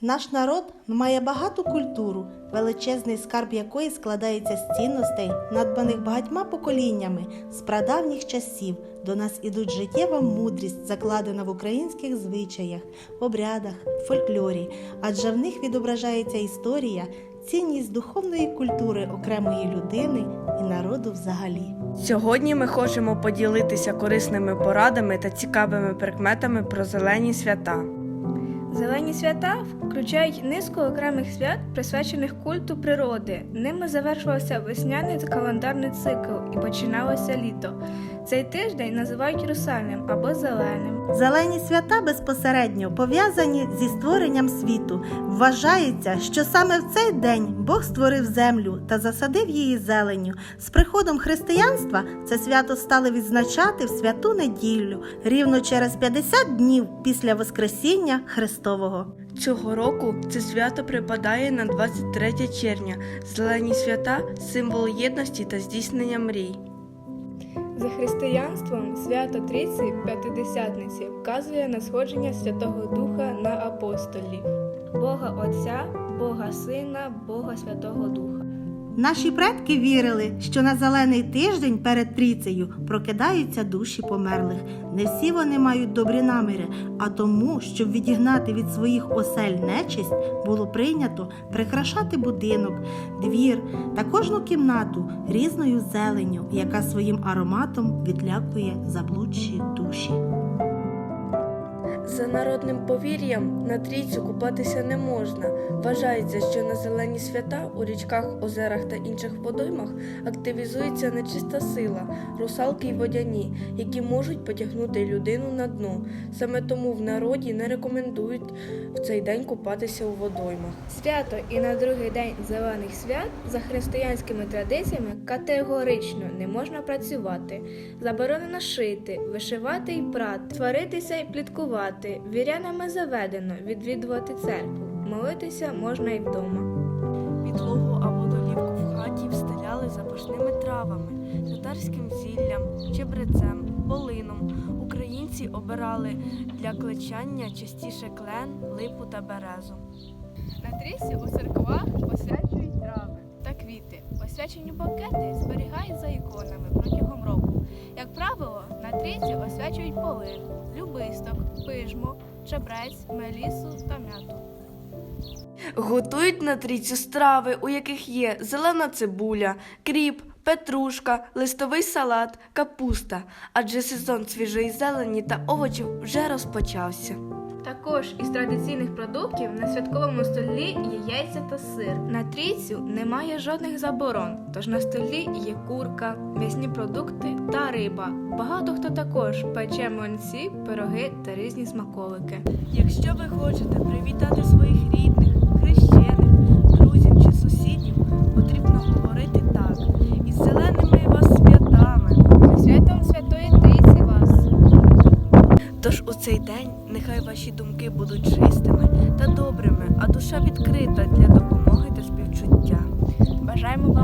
Наш народ має багату культуру, величезний скарб якої складається з цінностей, надбаних багатьма поколіннями з прадавніх часів. До нас ідуть життєва мудрість, закладена в українських звичаях, обрядах, фольклорі, адже в них відображається історія, цінність духовної культури окремої людини і народу взагалі. Сьогодні ми хочемо поділитися корисними порадами та цікавими прикметами про зелені свята. Зелені свята включають низку окремих свят, присвячених культу природи. Ними завершувався весняний календарний цикл і починалося літо. Цей тиждень називають русальним або зеленим. Зелені свята безпосередньо пов'язані зі створенням світу. Вважається, що саме в цей день Бог створив землю та засадив її зеленню. З приходом християнства це свято стали відзначати в святу неділю, рівно через 50 днів після Воскресіння Христового. Цього року це свято припадає на 23 червня. Зелені свята символ єдності та здійснення мрій. За християнством свято Трійці П'ятидесятниці вказує на сходження Святого Духа на апостолів, Бога Отця, Бога Сина, Бога Святого Духа. Наші предки вірили, що на зелений тиждень перед трійцею прокидаються душі померлих. Не всі вони мають добрі наміри, а тому, щоб відігнати від своїх осель нечисть, було прийнято прикрашати будинок, двір та кожну кімнату різною зеленню, яка своїм ароматом відлякує заблудші душі. За народним повір'ям на трійцю купатися не можна. Вважається, що на зелені свята у річках, озерах та інших водоймах активізується нечиста сила, русалки й водяні, які можуть потягнути людину на дно. Саме тому в народі не рекомендують в цей день купатися у водоймах. Свято і на другий день зелених свят за християнськими традиціями категорично не можна працювати. Заборонено шити, вишивати і прати, сваритися і пліткувати. Вірянами заведено відвідувати церкву. Молитися можна і вдома. Підлогу або долівку в хаті встеляли запашними травами, татарським зіллям, чебрецем, полином. Українці обирали для клечання частіше клен, липу та березу. На трісі у церквах освячують трави та квіти. Освячені букети зберігають за іконами протягом року. Як правило, на трійці освячують полин, любисток, пижмо, чебрець, мелісу та м'яту. Готують на трійцю страви, у яких є зелена цибуля, кріп, петрушка, листовий салат, капуста, адже сезон свіжої зелені та овочів вже розпочався. Також із традиційних продуктів на святковому столі є яйця та сир. На трійцю немає жодних заборон, тож на столі є курка, м'ясні продукти та риба. Багато хто також пече млинці, пироги та різні смаколики. Якщо ви хочете привітати своїх рідних, Тож у цей день нехай ваші думки будуть чистими та добрими, а душа відкрита для допомоги та співчуття. Бажаємо вам